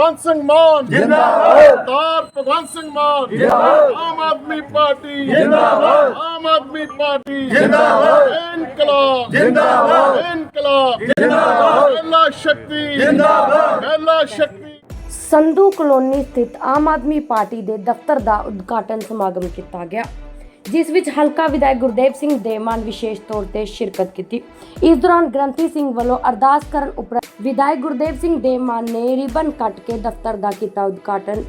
ਭਗਵੰਤ ਸਿੰਘ ਮਾਨ। ਜਿੰਦਾਬਾਦ। ਸਰਦਾਰ ਭਗਵੰਤ ਸਿੰਘ ਮਾਨ। ਜਿੰਦਾਬਾਦ। ਆਮ ਆਦਮੀ ਪਾਰਟੀ। ਜਿੰਦਾਬਾਦ। ਆਮ ਆਦਮੀ ਪਾਰਟੀ। ਜਿੰਦਾਬਾਦ। ਇਨਕਲਾਬ। ਜਿੰਦਾਬਾਦ। ਇਨਕਲਾਬ। ਜਿੰਦਾਬਾਦ। ਮਹਿਲਾ ਸ਼ਕਤੀ। ਜਿੰਦਾਬਾਦ। ਮਹਿਲਾ ਸ਼ਕਤੀ। ਸੰਧੂ ਕਲੋਨੀ ਸਥਿਤ ਆਮ ਆਦਮੀ ਪਾਰਟੀ ਦੇ ਦਫ਼ਤਰ ਦਾ ਉਦਘਾਟਨ ਸਮਾਗਮ ਕੀਤਾ ਗਿਆ। ਜਿਸ ਵਿੱਚ ਹਲਕਾ ਵਿਧਾਇਕ ਗੁਰਦੇਵ ਸਿੰਘ ਦੇਮਾਨ ਵਿਸ਼ੇਸ਼ ਤੌਰ ਤੇ ਸ਼ਿਰਕਤ ਕੀਤੀ। ਇਸ ਦੌਰਾਨ ਗ੍ਰੰਥੀ ਸਿੰਘ ਵੱਲੋਂ ਅਰਦਾਸ ਕਰਨ ਉਪਰੰਤ ਵਿਧਾਇਕ ਗੁਰਦੇਵ ਸਿੰਘ ਦੇਮਾਨ ਨੇ ਰਿਬਨ ਕੱਟ ਕੇ ਦਫ਼ਤਰ ਦਾ ਕੀਤਾ ਉਦਘਾਟਨ।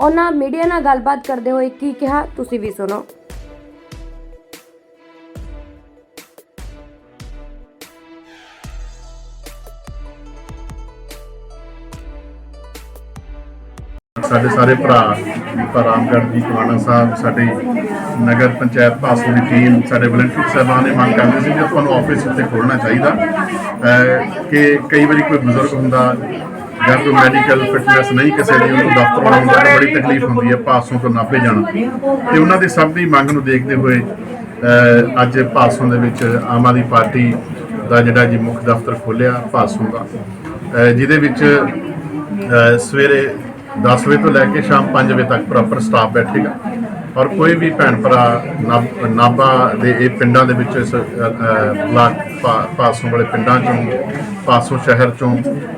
ਉਹਨਾਂ ਮੀਡੀਆ ਨਾਲ ਗੱਲਬਾਤ ਕਰਦੇ ਹੋਏ ਕੀ ਕਿਹਾ, ਤੁਸੀਂ ਵੀ ਸੁਣੋ। ਸਾਡੇ ਸਾਰੇ ਭਰਾ ਦੀਪਾ ਰਾਮਗੜ੍ਹ ਜੀ ਕਮਾਣਾ ਸਾਹਿਬ, ਸਾਡੇ ਨਗਰ ਪੰਚਾਇਤ ਪਾਸੋਂ ਦੀ ਟੀਮ ਸਾਡੇ ਵਲੰਟੀਅਰ ਸਾਹਿਬਾਨ ਨੇ ਮੰਗ ਕਰਦੇ ਸੀ ਕਿ ਤੁਹਾਨੂੰ ਆਫਿਸ ਉੱਤੇ ਖੋਲਣਾ ਚਾਹੀਦਾ। ਕਿ ਕਈ ਵਾਰੀ ਕੋਈ ਬਜ਼ੁਰਗ ਹੁੰਦਾ, ਜਾਂ ਕੋਈ ਮੈਡੀਕਲ ਫਿਟਨੈਸ ਨਹੀਂ ਕਿਸੇ ਦੀ ਉਹਨੂੰ ਦਫ਼ਤਰ ਬਣਾਉਣ ਦਾ ਬੜੀ ਤਕਲੀਫ ਹੁੰਦੀ ਹੈ ਭਾਸੋਂ ਤੋਂ ਨਾਪੇ ਜਾਣਾ ਤੇ ਉਹਨਾਂ ਦੀ ਸਭ ਦੀ ਮੰਗ ਨੂੰ ਦੇਖਦੇ ਹੋਏ ਅੱਜ ਭਾਸੋਂ ਦੇ ਵਿੱਚ ਆਮ ਆਦਮੀ ਪਾਰਟੀ ਦਾ ਜਿਹੜਾ ਜੀ ਮੁੱਖ ਦਫ਼ਤਰ ਖੋਲਿਆ ਭਾਸੋਂ ਦਾ। ਜਿਹਦੇ ਵਿੱਚ ਸਵੇਰੇ 10 ਵਜੇ ਤੋਂ ਲੈ ਕੇ ਸ਼ਾਮ 5 ਵਜੇ ਤੱਕ ਪ੍ਰੋਪਰ ਸਟਾਫ ਬੈਠੇਗਾ। ਔਰ ਕੋਈ ਵੀ ਭੈਣ ਭਰਾ ਨਾਭ- ਨਾਭਾ ਦੇ ਇਹ ਪਿੰਡਾਂ ਦੇ ਵਿੱਚ ਇਸ, ਅਹ, ਬਲਾਕ ਪਾ- ਪਾਸੋਂ ਵਾਲੇ ਪਿੰਡਾਂ ਚੋਂ ਪਾਸੋਂ ਸ਼ਹਿਰ ਚੋਂ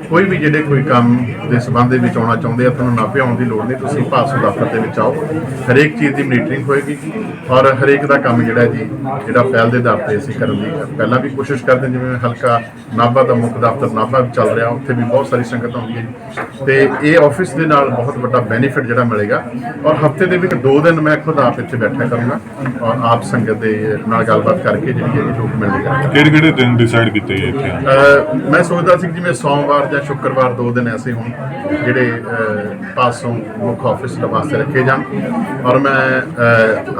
ਕੋਈ ਵੀ ਜਿਹੜੇ ਕੋਈ ਕੰਮ ਦੇ ਸਬੰਧ ਦੇ ਵਿੱਚ ਆਉਣਾ ਚਾਹੁੰਦੇ ਆ ਤੁਹਾਨੂੰ ਨਾਭੇ ਆਉਣ ਦੀ ਲੋੜ ਨਹੀਂ ਤੁਸੀਂ ਪਾਸੋਂ ਦਫ਼ਤਰ ਦੇ ਵਿੱਚ ਆਓ ਹਰੇਕ ਚੀਜ਼ ਦੀ ਮੀਟਿੰਗ ਹੋਏਗੀ ਔਰ ਹਰੇਕ ਦਾ ਕੰਮ ਜਿਹੜਾ ਜੀ ਜਿਹੜਾ ਪਹਿਲ ਦੇ ਦਰ ਤੇ ਅਸੀਂ ਕਰਨ ਦੀ ਪਹਿਲਾਂ ਵੀ ਕੋਸ਼ਿਸ਼ ਕਰਦੇ ਜਿਵੇਂ ਹਲਕਾ ਨਾਭਾ ਦਾ ਮੁੱਖ ਦਫ਼ਤਰ ਨਾਭਾ ਵਿੱਚ ਚੱਲ ਰਿਹਾ ਉੱਥੇ ਵੀ ਬਹੁਤ ਸਾਰੀ ਸੰਗਤ ਆਉਂਦੀ ਹੈ ਜੀ। ਤੇ ਇਹ ਆਫਿਸ ਦੇ ਨਾਲ ਬਹੁਤ ਵੱਡਾ ਬੈਨੀਫਿਟ ਜਿਹੜਾ ਮਿਲੇਗਾ ਔਰ ਹਫ਼ਤੇ ਦੇ ਵਿੱਚ ਦੋ ਦਿਨ ਮੈਂ ਖੁਦ ਆਪ ਇੱਥੇ ਬੈਠਿਆ ਕਰੂੰਗਾ ਔਰ ਆਪ ਸੰਗਤ ਦੇ ਨਾਲ ਗੱਲਬਾਤ ਕਰਕੇ ਜਿਹੜੀ ਹੈ ਜੀ ਲੋਕ ਮਿਲੇਗਾ ਕਿਹੜੇ ਕਿਹੜੇ ਦਿਨ ਡਿਸਾਈਡ ਕੀਤੇ ਗਏ ਇੱਥੇ? ਮੈਂ ਸੋਚਦਾ ਸੀ ਜਿਵੇਂ ਸੋਮਵਾਰ ਜਾਂ ਸ਼ੁੱਕਰਵਾਰ ਦੋ ਦਿਨ ਐਸੇ ਹੋਣ ਜਿਹੜੇ ਪਾਸੋਂ ਮੁੱਖ ਆਫਿਸ ਦੇ ਵਾਸਤੇ ਰੱਖੇ ਜਾਣ। ਔਰ ਮੈਂ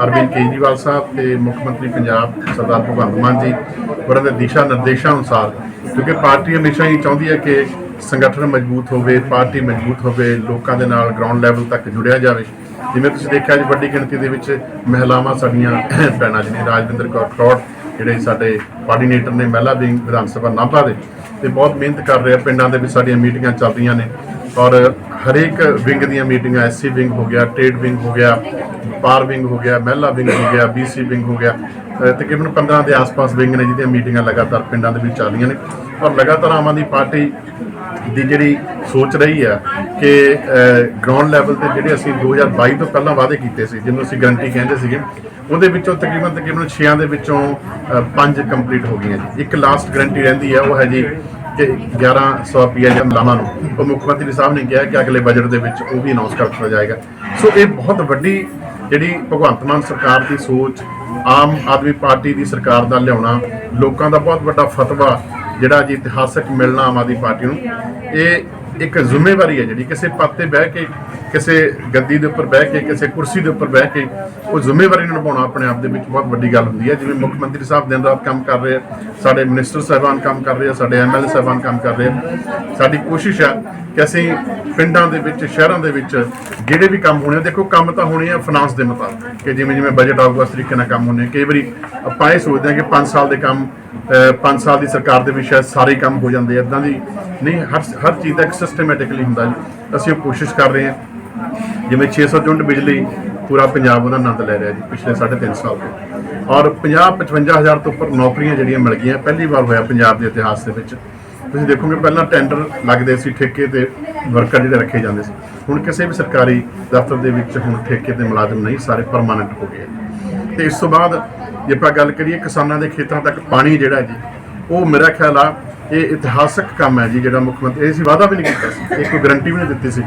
ਅਰਵਿੰਦ ਕੇਜਰੀਵਾਲ ਸਾਹਿਬ ਤੇ ਮੁੱਖ ਮੰਤਰੀ ਪੰਜਾਬ ਸਰਦਾਰ ਭਗਵੰਤ ਮਾਨ ਜੀ ਉਹਨਾਂ ਦੇ ਦਿਸ਼ਾ ਨਿਰਦੇਸ਼ਾਂ ਅਨੁਸਾਰ ਕਿਉਂਕਿ ਪਾਰਟੀ ਹਮੇਸ਼ਾ ਹੀ ਚਾਹੁੰਦੀ ਹੈ ਕਿ ਸੰਗਠਨ ਮਜ਼ਬੂਤ ਹੋਵੇ, ਪਾਰਟੀ ਮਜ਼ਬੂਤ ਹੋਵੇ, ਲੋਕਾਂ ਦੇ ਨਾਲ ਗਰਾਊਂਡ ਲੈਵਲ ਤੱਕ ਜੁੜਿਆ ਜਾਵੇ, ਜਿਵੇਂ ਤੁਸੀਂ ਦੇਖਿਆ ਜੀ, ਵੱਡੀ ਗਿਣਤੀ ਦੇ ਵਿੱਚ ਮਹਿਲਾਵਾਂ ਸਾਡੀਆਂ ਭੈਣਾਂ ਜਿਹੜੀਆਂ, ਰਾਜਵਿੰਦਰ ਕੌਰ ਖਰੋੜ ਜਿਹੜੇ ਸਾਡੇ ਕੋਆਰਡੀਨੇਟਰ ਨੇ, ਮਹਿਲਾ ਵਿੰਗ ਵਿਧਾਨ ਸਭਾ ਨਾਭਾ ਦੇ, ਤੇ ਬਹੁਤ ਮਿਹਨਤ ਕਰ ਰਹੇ ਆ, ਪਿੰਡਾਂ ਦੇ ਵਿੱਚ ਸਾਡੀਆਂ ਮੀਟਿੰਗਾਂ ਚੱਲ ਰਹੀਆਂ ਨੇ, ਔਰ ਹਰੇਕ ਵਿੰਗ ਦੀਆਂ ਮੀਟਿੰਗਾਂ ਐਸਸੀ ਵਿੰਗ ਹੋ ਗਿਆ, ਟ੍ਰੇਡ ਵਿੰਗ ਹੋ ਗਿਆ, ਪਾਰ ਵਿੰਗ ਹੋ ਗਿਆ, ਮਹਿਲਾ ਵਿੰਗ ਹੋ ਗਿਆ ਬੀਸੀ ਵਿੰਗ ਹੋ ਗਿਆ ਤਕਰੀਬਨ 15 ਦੇ ਆਸ-ਪਾਸ ਵਿੰਗ ਨੇ ਜਿਹਦੀਆਂ ਮੀਟਿੰਗਾਂ ਲਗਾਤਾਰ ਪਿੰਡਾਂ ਦੇ ਵਿੱਚ ਚੱਲ ਰਹੀਆਂ ਨੇ, ਔਰ ਲਗਾਤਾਰ ਆਮ ਆਦਮੀ ਪਾਰਟੀ ਦੀ ਜਿਹੜੀ ਸੋਚ ਰਹੀ ਆ ਕਿ ਗਰਾਊਂਡ ਲੈਵਲ ਤੇ ਜਿਹੜੇ ਅਸੀਂ 2022 ਤੋਂ ਪਹਿਲਾਂ ਵਾਅਦੇ ਕੀਤੇ ਸੀ, ਜਿਹਨੂੰ ਅਸੀਂ ਗਰੰਟੀ ਕਹਿੰਦੇ ਸੀਗੇ, ਉਹਦੇ ਵਿੱਚੋਂ ਤਕਰੀਬਨ ਤਕਰੀਬਨ 6 ਦੇ ਵਿੱਚੋਂ 5 ਕੰਪਲੀਟ ਹੋ ਗਈਆਂ ਜੀ। ਇੱਕ ਲਾਸਟ ਗਰੰਟੀ ਰਹਿੰਦੀ ਹੈ ਉਹ ਹੈ ਜੀ ਕਿ 1100 ਰੁਪਏ ਜਮ ਲਾਵਾਂ ਨੂੰ। ਉਹ ਮੁੱਖ ਮੰਤਰੀ ਸਾਹਿਬ ਨੇ ਕਿਹਾ ਕਿ ਅਗਲੇ ਬਜਟ ਦੇ ਵਿੱਚ ਉਹ ਵੀ ਅਨਾਉਂਸ ਕਰ ਦਿੱਤਾ ਜਾਏਗਾ। ਸੋ ਇਹ ਬਹੁਤ ਵੱਡੀ ਜਿਹੜੀ ਭਗਵੰਤ ਮਾਨ ਸਰਕਾਰ ਦੀ ਸੋਚ, ਆਮ ਆਦਮੀ ਪਾਰਟੀ ਦੀ ਸਰਕਾਰ ਦਾ ਲਿਆਉਣਾ, ਲੋਕਾਂ ਦਾ ਬਹੁਤ ਵੱਡਾ ਫਤਵਾ ਜਿਹੜਾ ਜੀ ਇਤਿਹਾਸਕ ਮਿਲਣਾ ਆਮ ਆਦਮੀ ਪਾਰਟੀ ਨੂੰ ਇਹ ਇੱਕ ਜ਼ਿੰਮੇਵਾਰੀ ਹੈ ਜਿਹੜੀ ਕਿਸੇ ਪਦ ਤੇ ਬਹਿ ਕੇ ਕਿਸੇ ਗੱਦੀ ਦੇ ਉੱਪਰ ਬਹਿ ਕੇ ਕਿਸੇ ਕੁਰਸੀ ਦੇ ਉੱਪਰ ਬਹਿ ਕੇ ਉਹ ਜ਼ਿੰਮੇਵਾਰੀ ਨੂੰ ਨਿਭਾਉਣਾ ਆਪਣੇ ਆਪ ਦੇ ਵਿੱਚ ਬਹੁਤ ਵੱਡੀ ਗੱਲ ਹੁੰਦੀ ਹੈ ਜਿਵੇਂ ਮੁੱਖ ਮੰਤਰੀ ਸਾਹਿਬ ਦਿਨ ਰਾਤ ਕੰਮ ਕਰ ਰਹੇ ਆ ਸਾਡੇ ਮਿਨਿਸਟਰ ਸਾਹਿਬਾਨ ਕੰਮ ਕਰ ਰਹੇ ਆ ਸਾਡੇ ਐਮਐਲਏ ਸਾਹਿਬਾਨ ਕੰਮ ਕਰ ਰਹੇ ਆ ਸਾਡੀ ਕੋਸ਼ਿਸ਼ ਆ ਕਿ ਅਸੀਂ ਪਿੰਡਾਂ ਦੇ ਵਿੱਚ ਸ਼ਹਿਰਾਂ ਦੇ ਵਿੱਚ ਜਿਹੜੇ ਵੀ ਕੰਮ ਹੋਣੇ ਆ, ਦੇਖੋ ਕੰਮ ਤਾਂ ਹੋਣੇ ਆ ਫਾਈਨਾਂਸ ਦੇ ਮੁਤਾਬਕ ਕਿ ਜਿਵੇਂ ਜਿਵੇਂ ਬਜਟ ਆਊਗਾ ਉਸ ਤਰੀਕੇ ਨਾਲ ਕੰਮ ਹੋਣੇ ਆ। ਕਈ ਵਾਰੀ ਆਪਾਂ ਇਹ ਸੋਚਦੇ ਹਾਂ ਕਿ 5 ਸਾਲ ਦੇ ਕੰਮ 5 ਸਾਲ ਦੀ ਸਰਕਾਰ ਦੇ ਵਿੱਚ ਸ਼ਾਇਦ ਸਾਰੇ ਕੰਮ ਹੋ ਜਾਂਦੇ ਇਦਾਂ ਦੀ ਨਹੀਂ, ਹਰ ਹਰ ਚੀਜ਼ ਦਾ ਇੱਕ ਸਿਸਟਮੈਟਿਕਲੀ ਹੁੰਦਾ ਜੀ। ਅਸੀਂ ਉਹ ਕੋਸ਼ਿਸ਼ ਕਰ ਰਹੇ ਹਾਂ। ਜਿਵੇਂ 600 ਯੂਨਿਟ ਬਿਜਲੀ ਪੂਰਾ ਪੰਜਾਬ ਉਹਦਾ ਆਨੰਦ ਲੈ ਰਿਹਾ ਜੀ, ਪਿਛਲੇ 3.5 ਸਾਲ ਤੋਂ। ਔਰ 50 55 ਹਜ਼ਾਰ ਤੋਂ ਉੱਪਰ ਨੌਕਰੀਆਂ ਜਿਹੜੀਆਂ ਮਿਲ ਗਈਆਂ, ਪਹਿਲੀ ਵਾਰ ਹੋਇਆ ਪੰਜਾਬ ਦੇ ਇਤਿਹਾਸ ਦੇ ਵਿੱਚ। ਤੁਸੀਂ ਦੇਖੋਗੇ ਪਹਿਲਾਂ ਟੈਂਡਰ ਲੱਗਦੇ ਸੀ, ਠੇਕੇ ਤੇ ਵਰਕਰ ਜਿਹੜੇ ਰੱਖੇ ਜਾਂਦੇ ਸੀ। ਹੁਣ ਕਿਸੇ ਵੀ ਸਰਕਾਰੀ ਦਫ਼ਤਰ ਦੇ ਵਿੱਚ ਹੁਣ ਠੇਕੇ ਤੇ ਮੁਲਾਜ਼ਮ ਨਹੀਂ, ਸਾਰੇ ਪਰਮਾਨੈਂਟ ਹੋ ਗਏ ਤੇ ਇਸ ਤੋਂ ਬਾਅਦ ਜੇ ਆਪਾਂ ਗੱਲ ਕਰੀਏ ਕਿਸਾਨਾਂ ਦੇ ਖੇਤਾਂ ਤੱਕ ਪਾਣੀ ਜਿਹੜਾ ਜੀ, ਉਹ ਮੇਰਾ ਖਿਆਲ ਆ ਇਹ ਇਤਿਹਾਸਕ ਕੰਮ ਹੈ ਜੀ ਜਿਹੜਾ ਮੁੱਖ ਮੰਤਰੀ, ਇਹ ਸੀ ਵਾਅਦਾ ਵੀ ਨਹੀਂ ਕੀਤਾ ਸੀ, ਇਹ ਕੋਈ ਗਰੰਟੀ ਵੀ ਨਹੀਂ ਦਿੱਤੀ ਸੀ।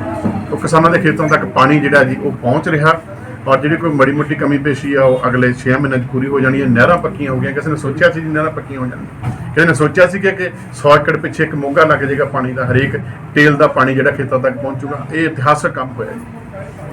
ਉਹ ਕਿਸਾਨਾਂ ਦੇ ਖੇਤਾਂ ਤੱਕ ਪਾਣੀ ਜਿਹੜਾ ਜੀ, ਉਹ ਪਹੁੰਚ ਰਿਹਾ ਔਰ ਜਿਹੜੀ ਕੋਈ ਮੜੀ ਮੋਟੀ ਕਮੀ ਪੇਸ਼ੀ ਆ, ਉਹ ਅਗਲੇ 6 ਮਹੀਨਿਆਂ 'ਚ ਪੂਰੀ ਹੋ ਜਾਣੀ ਹੈ, ਨਹਿਰਾਂ ਪੱਕੀਆਂ ਹੋ ਗਈਆਂ, ਕਿਸੇ ਨੇ ਸੋਚਿਆ ਸੀ ਜੀ ਨਹਿਰਾਂ ਪੱਕੀਆਂ ਹੋ ਜਾਣਗੀਆਂ ਕਿਸੇ ਨੇ ਸੋਚਿਆ ਸੀ ਕਿ ਕਿ 100 ਏਕੜ ਪਿੱਛੇ ਇੱਕ ਮੋਗਾ ਲੱਗ ਜਾਏਗਾ ਪਾਣੀ ਦਾ, ਹਰੇਕ ਤੇਲ ਦਾ ਪਾਣੀ ਜਿਹੜਾ ਖੇਤਾਂ ਤੱਕ ਪਹੁੰਚੂਗਾ, ਇਹ ਇਤਿਹਾਸਕ ਕੰਮ ਹੋਇਆ ਜੀ।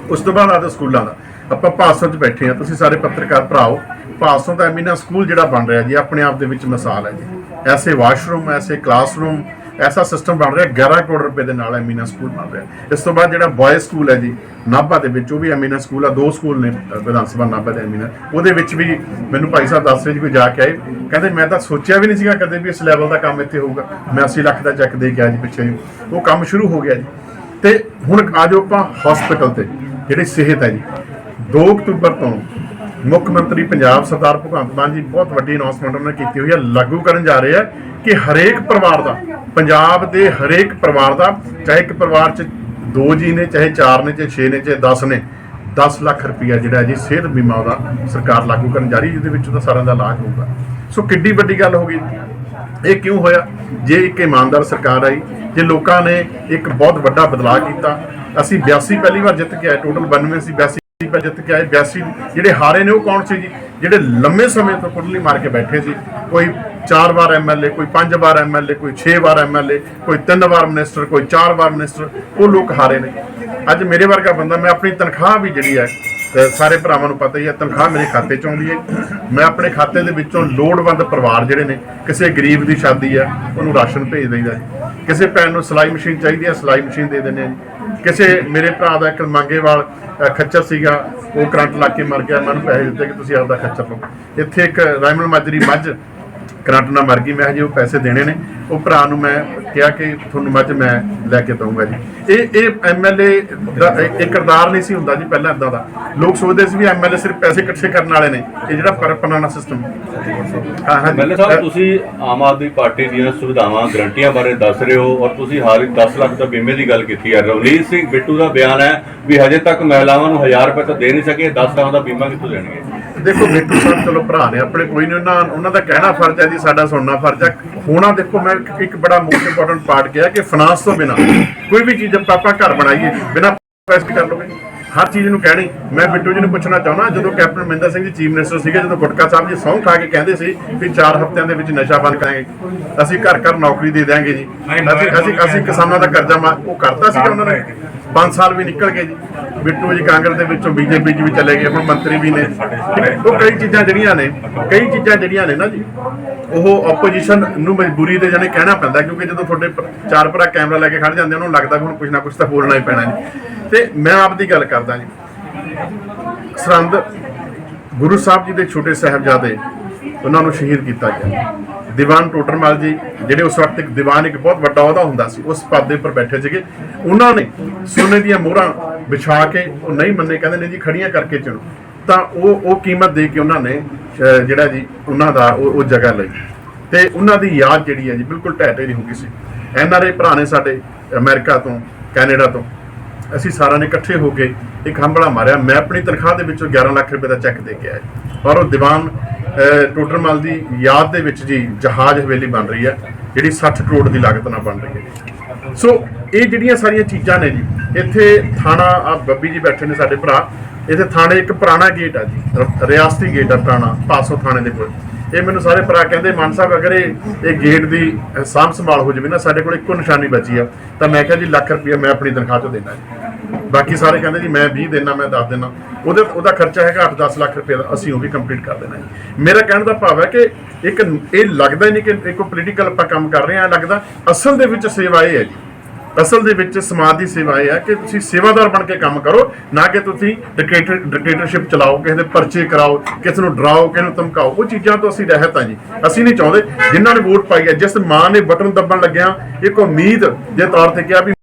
ਉਸ ਤੋਂ ਬਾਅਦ ਆਦਾ ਸਕੂਲਾਂ ਦਾ। ਆਪਾਂ ਭਾਸੋਂ 'ਚ ਬੈਠੇ ਆ ਤੁਸੀਂ ਸਾਰੇ ਪੱਤਰਕਾਰ ਭਰਾਓ ਭਾਸੋਂ ਦਾ ਐਮੀਨਾ ਸਕੂਲ ਜਿਹੜਾ ਬਣ ਰਿਹਾ ਜੀ, ਆਪਣੇ ਆਪ ਦੇ ਵਿੱਚ ਮਿਸਾਲ ਹੈ ਜੀ। ਐਸੇ ਵਾਸ਼ਰੂਮ, ਐਸੇ ਕਲਾਸਰੂਮ, ਐਸਾ ਸਿਸਟਮ ਬਣ ਰਿਹਾ 11 ਕਰੋੜ ਰੁਪਏ ਦੇ ਨਾਲ ਐਮੀਨਾ ਸਕੂਲ ਬਣ ਰਿਹਾ। ਇਸ ਤੋਂ ਬਾਅਦ ਜਿਹੜਾ ਬॉयਜ਼ ਸਕੂਲ ਹੈ ਜੀ, ਨਾਭਾ ਦੇ ਵਿੱਚ, ਉਹ ਵੀ ਐਮੀਨਾ ਸਕੂਲ ਆ, ਦੋ ਸਕੂਲ ਨੇ ਵਿਧਾਨ ਸਭਾ ਨਾਭਾ ਦੇ ਐਮੀਨਾ ਉਹਦੇ ਵਿੱਚ ਵੀ ਮੈਨੂੰ ਭਾਈ ਸਾਹਿਬ ਦੱਸ ਰਹੇ ਜੀ, ਕੋਈ ਜਾ ਕੇ ਆਏ। ਕਹਿੰਦੇ ਮੈਂ ਤਾਂ ਸੋਚਿਆ ਵੀ ਨਹੀਂ ਸੀਗਾ ਕਦੇ ਵੀ ਇਸ ਲੈਵਲ ਦਾ ਕੰਮ ਇੱਥੇ ਹੋਊਗਾ। ਮੈਂ 80 ਲੱਖ ਦਾ ਚੈੱਕ ਦੇ ਕੇ ਆਇਆ ਜੀ ਪਿੱਛੇ ਜੀ। ਉਹ ਕੰਮ ਸ਼ੁਰੂ ਹੋ ਗਿਆ ਜੀ। ਤੇ ਹੁਣ ਆ ਜਾਓ ਆਪਾਂ ਹਸਪੀਟਲ ਤੇ, ਜਿਹੜੀ ਸਿਹਤ ਹੈ ਜੀ। 2 ਅਕਤੂਬਰ ਤੋਂ ਮੁੱਖ ਮੰਤਰੀ ਪੰਜਾਬ ਸਰਦਾਰ ਭਗਵੰਤ ਮਾਨ ਜੀ ਬਹੁਤ ਵੱਡੀ ਅਨਾਉਂਸਮੈਂਟ ਉਹਨਾਂ ਨੇ ਕੀਤੀ ਹੋਈ ਹੈ, ਲਾਗੂ ਕਰਨ ਜਾ ਰਹੇ ਆ ਕਿ ਹਰੇਕ ਪਰਿਵਾਰ ਦਾ, ਪੰਜਾਬ ਦੇ ਹਰੇਕ ਪਰਿਵਾਰ ਦਾ, ਚਾਹੇ ਇੱਕ ਪਰਿਵਾਰ 'ਚ ਦੋ ਜੀ ਨੇ, ਚਾਹੇ ਚਾਰ ਨੇ, ਚਾਹੇ 6 ਨੇ, ਚਾਹੇ 10 ਨੇ 10 ਲੱਖ ਰੁਪਇਆ ਜਿਹੜਾ ਜੀ ਸਿਹਤ ਬੀਮਾ ਉਹਦਾ ਸਰਕਾਰ ਲਾਗੂ ਕਰਨ ਜਾ ਰਹੀ ਜਿਹਦੇ ਵਿੱਚ ਉਹਦਾ ਸਾਰਿਆਂ ਦਾ ਇਲਾਜ ਹੋਊਗਾ। ਸੋ ਕਿੱਡੀ ਵੱਡੀ ਗੱਲ ਹੋ ਗਈ। ਇਹ ਕਿਉਂ ਹੋਇਆ? ਜੇ ਇੱਕ ਇਮਾਨਦਾਰ ਸਰਕਾਰ ਆਈ, ਜੇ ਲੋਕਾਂ ਨੇ ਇੱਕ ਬਹੁਤ ਵੱਡਾ ਬਦਲਾਅ ਕੀਤਾ, ਅਸੀਂ 82 ਪਹਿਲੀ ਵਾਰ ਜਿੱਤ ਕੇ ਆਏ ਟੋਟਲ 92 ਸੀ 82 ਪਰ ਜਿੱਤ ਕੇ ਆਏ 82 ਜਿਹੜੇ ਹਾਰੇ ਨੇ ਉਹ ਕੌਣ ਸੀ ਜੀ? ਜਿਹੜੇ ਲੰਮੇ ਸਮੇਂ ਤੋਂ ਕੁੰਡਲੀ ਮਾਰ ਕੇ ਬੈਠੇ ਸੀ। ਕੋਈ 4 ਵਾਰ ਐਮਐਲਏ ਕੋਈ 5 ਵਾਰ ਐਮਐਲਏ ਕੋਈ 6 ਵਾਰ ਐਮਐਲਏ ਕੋਈ 3 ਵਾਰ ਮਿਨਿਸਟਰ, ਕੋਈ 4 ਵਾਰ ਮਿਨਿਸਟਰ, ਉਹ ਲੋਕ ਹਾਰੇ ਨੇ। ਅੱਜ ਮੇਰੇ ਵਰਗਾ ਬੰਦਾ, ਮੈਂ ਆਪਣੀ ਤਨਖਾਹ ਵੀ ਜਿਹੜੀ ਹੈ ਸਾਰੇ ਭਰਾਵਾਂ ਨੂੰ ਪਤਾ ਹੀ ਹੈ, ਤਨਖਾਹ ਮੇਰੇ ਖਾਤੇ 'ਚ ਆਉਂਦੀ ਹੈ। ਮੈਂ ਆਪਣੇ ਖਾਤੇ ਦੇ ਵਿੱਚੋਂ ਲੋੜਵੰਦ ਪਰਿਵਾਰ ਜਿਹੜੇ ਨੇ, ਕਿਸੇ ਗਰੀਬ ਦੀ ਸ਼ਾਦੀ ਹੈ, ਉਹਨੂੰ ਰਾਸ਼ਨ ਭੇਜ ਦਈਦਾ ਕਿਸੇ ਭੈਣ ਨੂੰ ਸਿਲਾਈ ਮਸ਼ੀਨ ਚਾਹੀਦੀ ਹੈ, ਸਿਲਾਈ ਮਸ਼ੀਨ ਦੇ ਦਿੰਦੇ ਆ ਜੀ। ਕਿਸੇ ਮੇਰੇ ਭਰਾ ਦਾ ਇੱਕ ਮੰਗੇਵਾਲ ਅ, ਖੱਚਰ ਸੀਗਾ ਉਹ ਕਰੰਟ ਲਾ ਕੇ ਮਰ ਗਿਆ। ਮੈਨੂੰ ਪੈਸੇ ਦਿੱਤੇ ਕਿ ਤੁਸੀਂ ਆਪਦਾ ਖੱਚਰ ਲਓ। ਇੱਥੇ ਇੱਕ ਰਾਇਮਲ ਮਾਜਰੀ ਮੱਝ ਕਰੰਟ ਨਾਲ ਮਰ ਗਈ ਮੈਂ ਹਜੇ ਉਹ ਪੈਸੇ ਦੇਣੇ ਨੇ। ਉਹ ਭਰਾ ਨੂੰ ਮੈਂ ਕਿਹਾ ਕਿ ਤੁਹਾਨੂੰ ਮੱਝ ਮੈਂ ਲੈ ਕੇ ਦਊਂਗਾ ਜੀ। ਇਹ ਇਹ ਐਮਐਲਏ ਦਾ ਇਹ ਕਿਰਦਾਰ ਨਹੀਂ ਸੀ ਹੁੰਦਾ ਜੀ ਪਹਿਲਾਂ ਇਦਾਂ ਦਾ। ਲੋਕ ਸੋਚਦੇ ਸੀ ਵੀ ਐਮਐਲਏ ਸਿਰਫ ਪੈਸੇ ਇਕੱਠੇ ਕਰਨ ਵਾਲੇ ਨੇ। ਇਹ ਜਿਹੜਾ ਪਰਪਨਾਨਾ ਸਿਸਟਮ ਹਾਂ ਹਾਂ ਮੱਲੇ ਸਾਹਿਬ ਤੁਸੀਂ ਆਮ ਆਦਮੀ ਪਾਰਟੀ ਦੀਆਂ ਸੁਵਿਧਾਵਾਂ ਗਰੰਟੀਆਂ ਬਾਰੇ ਦੱਸ ਰਹੇ ਹੋ ਔਰ ਤੁਸੀਂ ਹਾਲ ਹੀ 10 ਲੱਖ ਦਾ ਬੀਮੇ ਦੀ ਗੱਲ ਕੀਤੀ ਹੈ। ਰਵਨੀਤ ਸਿੰਘ ਬਿੱਟੂ ਦਾ ਬਿਆਨ ਹੈ ਵੀ ਹਜੇ ਤੱਕ ਮਹਿਲਾਵਾਂ ਨੂੰ 1000 ਰੁਪਏ ਤਾਂ ਦੇ ਨਹੀਂ ਸਕੇ 10 ਲੱਖ ਦਾ ਬੀਮਾ ਕਿੱਥੋਂ ਦੇਣਗੇ? ਦੇਖੋ ਬਿੱਟੂ ਸਾਹਿਬ, ਚਲੋ ਭਰਾ ਨੇ ਆਪਣੇ, ਕੋਈ ਨਹੀਂ, ਉਹਨਾਂ ਉਹਨਾਂ ਦਾ ਕਹਿਣਾ ਫਰਜ਼ ਹੈ ਜੀ, ਸਾਡਾ ਸੁਣਨਾ ਫਰਜ਼ ਹੈ। ਹੋਣਾ ਦੇਖੋ, ਮੈਂ ਇੱਕ- ਬੜਾ ਮੋਸਟ ਇੰਪੋਰਟੈਂਟ ਪਾਰਟ ਕਿਹਾ ਕਿ ਫਾਈਨਾਂਸ ਤੋਂ ਬਿਨਾ ਕੋਈ ਵੀ ਚੀਜ਼ ਆਪਾਂ ਆਪਾਂ ਘਰ ਬਣਾਈਏ, ਬਿਨਾ ਇਨਵੈਸਟ ਕਰ ਲੋਗੇ ਹਰ ਚੀਜ਼ ਨੂੰ ਕਹਿਣੀ। ਮੈਂ ਬਿੱਟੂ ਜੀ ਨੂੰ ਪੁੱਛਣਾ ਚਾਹੁੰਦਾ ਜਦੋਂ captain Mahinder Singh ji chief minister ਸੀਗੇ ਜਦੋਂ ਗੁਟਕਾ ਸਾਹਿਬ ਜੀ ਸਹੁੰ ਖਾ ਕੇ ਕਹਿੰਦੇ ਸੀ ਵੀ 4 ਹਫ਼ਤਿਆਂ ਦੇ ਵਿੱਚ ਨਸ਼ਾ ਬੰਦ ਕਰਾਂਗੇ ਅਸੀਂ ਘਰ ਘਰ ਨੌਕਰੀ ਦੇ ਦਿਆਂਗੇ ਜੀ। ਅਸੀਂ ਅਸੀਂ ਅਸੀਂ ਕਿਸਾਨਾਂ ਦਾ ਕਰਜ਼ਾ ਮਾ ਉਹ ਕਰਤਾ ਸੀਗਾ ਉਹਨਾਂ ਨੇ। 5 ਸਾਲ ਵੀ ਨਿਕਲ ਗਏ ਜੀ। ਬਿੱਟੂ ਜੀ ਕਾਂਗਰਸ ਦੇ ਵਿੱਚੋਂ ਬੀਜੇਪੀ 'ਚ ਵੀ ਚਲੇ ਗਏ ਹੁਣ ਮੰਤਰੀ ਵੀ ਨੇ। ਉਹ ਕਈ ਚੀਜ਼ਾਂ ਜਿਹੜੀਆਂ ਨੇ ਕਈ ਚੀਜ਼ਾਂ ਜਿਹੜੀਆਂ ਨੇ ਨਾ ਜੀ ਉਹ ਆਪੋਜੀਸ਼ਨ ਨੂੰ ਮਜਬੂਰੀ ਦੇ ਜਾਣੇ ਕਹਿਣਾ ਪੈਂਦਾ ਕਿਉਂਕਿ ਜਦੋਂ ਤੁਹਾਡੇ ਚਾਰ ਭਰਾ ਕੈਮਰਾ ਲੈ ਕੇ ਖੜ ਜਾਂਦੇ ਉਹਨਾਂ ਨੂੰ ਲੱਗਦਾ ਵੀ ਹੁਣ ਕੁਝ ਨਾ ਕੁਝ ਤਾਂ ਬੋਲਣਾ ਹੀ ਪੈਣਾ ਜੀ। ਤੇ ਮੈਂ ਆਪ ਦੀ ਗੱਲ ਕਰਦਾ ਜੀ। ਸਰੰਦ ਗੁਰੂ ਸਾਹਿਬ ਜੀ ਦੇ ਛੋਟੇ ਸਾਹਿਬਜ਼ਾਦੇ, ਉਹਨਾਂ ਨੂੰ ਸ਼ਹੀਦ ਕੀਤਾ ਗਿਆ। ਦੀਵਾਨ ਟੋਟਰਮਲ ਜੀ, ਜਿਹੜੇ ਉਸ ਵਕਤ ਇੱਕ ਦੀਵਾਨ ਇੱਕ ਬਹੁਤ ਵੱਡਾ ਅਹੁਦਾ ਹੁੰਦਾ ਸੀ, ਉਸ ਪਦ ਦੇ ਉੱਪਰ ਬੈਠੇ ਸੀਗੇ। ਉਹਨਾਂ ਨੇ ਸੋਨੇ ਦੀਆਂ ਮੋਹਰਾਂ ਵਿਛਾ ਕੇ, ਉਹ ਨਹੀਂ ਮੰਨੇ, ਕਹਿੰਦੇ ਨੇ ਜੀ ਖੜੀਆਂ ਕਰਕੇ ਚੁਣੋ ਤਾਂ ਉਹ ਉਹ ਕੀਮਤ ਦੇ ਕੇ ਉਹਨਾਂ ਨੇ ਜਿਹੜਾ ਜੀ, ਉਹਨਾਂ ਦਾ ਉਹ ਉਹ ਜਗ੍ਹਾ ਲਈ। ਤੇ ਉਹਨਾਂ ਦੀ ਯਾਦ ਜਿਹੜੀ ਹੈ ਜੀ, ਬਿਲਕੁਲ ਢਹਿ ਨਹੀਂ ਹੋ ਗਈ ਸੀ ਐਨਆਰਏ ਭਰਾ ਨੇ ਸਾਡੇ ਅਮਰੀਕਾ ਤੋਂ, ਕੈਨੇਡਾ ਤੋਂ ਅਸੀਂ ਸਾਰਿਆਂ ਨੇ ਇਕੱਠੇ ਹੋ ਕੇ ਇੱਕ ਹੰਬੜਾ ਮਾਰਿਆ। ਮੈਂ ਆਪਣੀ ਤਨਖਾਹ ਦੇ ਵਿੱਚੋਂ 11 ਲੱਖ ਰੁਪਏ ਦਾ ਚੈੱਕ ਦੇ ਕੇ ਆਇਆ। ਪਰ ਉਹ ਦੀਵਾਨ ਅਹ, ਟੋਡਰਮਲ ਦੀ ਯਾਦ ਦੇ ਵਿੱਚ ਜੀ ਜਹਾਜ਼ ਹਵੇਲੀ ਬਣ ਰਹੀ ਹੈ ਜਿਹੜੀ 60 ਕਰੋੜ ਦੀ ਲਾਗਤ ਨਾਲ ਬਣ ਰਹੀ ਹੈ। ਸੋ ਇਹ ਜਿਹੜੀਆਂ ਸਾਰੀਆਂ ਚੀਜ਼ਾਂ ਨੇ ਜੀ ਇੱਥੇ ਥਾਣਾ ਆ ਬੱਬੀ ਜੀ ਬੈਠੇ ਨੇ ਸਾਡੇ ਭਰਾ। ਇੱਥੇ ਥਾਣੇ ਇੱਕ ਪੁਰਾਣਾ ਗੇਟ ਆ ਜੀ ਰਿਆਸਤੀ ਗੇਟ ਆ ਪੁਰਾਣਾ ਪਾਸੋ ਥਾਣੇ ਦੇ ਕੋਲ। ਇਹ ਮੈਨੂੰ ਸਾਰੇ ਭਰਾ ਕਹਿੰਦੇ ਮਾਨ ਸਾਹਿਬ ਅਗਰ ਇਹ ਇਹ ਗੇਟ ਦੀ ਸਾਂਭ ਸੰਭਾਲ ਹੋ ਜਾਵੇ ਨਾ ਸਾਡੇ ਕੋਲ ਇੱਕੋ ਨਿਸ਼ਾਨੀ ਬਚੀ ਆ ਤਾਂ ਮੈਂ ਕਿਹਾ ਜੀ ਲੱਖ ਰੁਪਏ ਮੈਂ ਆਪਣੀ ਤਨਖਾਹ ਚੋਂ ਦੇਣਾ ਜੀ। ਬਾਕੀ ਸਾਰੇ ਕਹਿੰਦੇ ਜੀ, ਮੈਂ 20 ਦੇਣਾ ਮੈਂ 10 ਦੇਣਾ ਉਹਦੇ, ਉਹਦਾ ਖਰਚਾ ਹੈਗਾ 8-10 ਲੱਖ ਰੁਪਏ ਦਾ, ਅਸੀਂ ਉਹ ਵੀ ਕੰਪਲੀਟ ਕਰ ਦੇਣਾ ਜੀ। ਮੇਰਾ ਕਹਿਣ ਦਾ ਭਾਵ ਹੈ ਕਿ ਇੱਕ, ਇਹ ਲੱਗਦਾ ਹੀ ਨਹੀਂ ਕਿ ਇੱਕ ਪੋਲੀਟੀਕਲ ਆਪਾਂ ਕੰਮ ਕਰ ਰਹੇ ਹਾਂ ਲੱਗਦਾ ਅਸਲ ਦੇ ਵਿੱਚ ਸੇਵਾ ਇਹ ਹੈ ਜੀ। ਅਸਲ ਦੇ ਵਿੱਚ ਸਮਾਜ ਦੀ ਸੇਵਾ ਇਹ ਹੈ ਕਿ ਤੁਸੀਂ ਸੇਵਾਦਾਰ ਬਣ ਕੇ ਕੰਮ ਕਰੋ, ਨਾ ਕਿ ਤੁਸੀਂ ਡਿਕਟੇਟਰ ਡਿਕਟੇਟਰਸ਼ਿਪ ਚਲਾਓ, ਕਿਸੇ ਦੇ ਪਰਚੇ ਕਰਾਓ, ਕਿਸੇ ਨੂੰ ਡਰਾਓ, ਕਿਸੇ ਨੂੰ ਧਮਕਾਓ। ਉਹ ਚੀਜ਼ਾਂ ਤੋਂ ਅਸੀਂ ਰਹਿਤ ਹਾਂ ਜੀ। ਅਸੀਂ ਨਹੀਂ ਚਾਹੁੰਦੇ, ਜਿਨ੍ਹਾਂ ਨੇ ਵੋਟ ਪਾਈ ਹੈ, ਜਿਸ ਮਾਂ ਨੇ ਬਟਨ ਦੱਬਣ ਲੱਗਿਆ, ਇੱਕ ਉਮੀਦ ਦੇ ਤੌਰ ਤੇ ਕਿਹਾ ਵੀ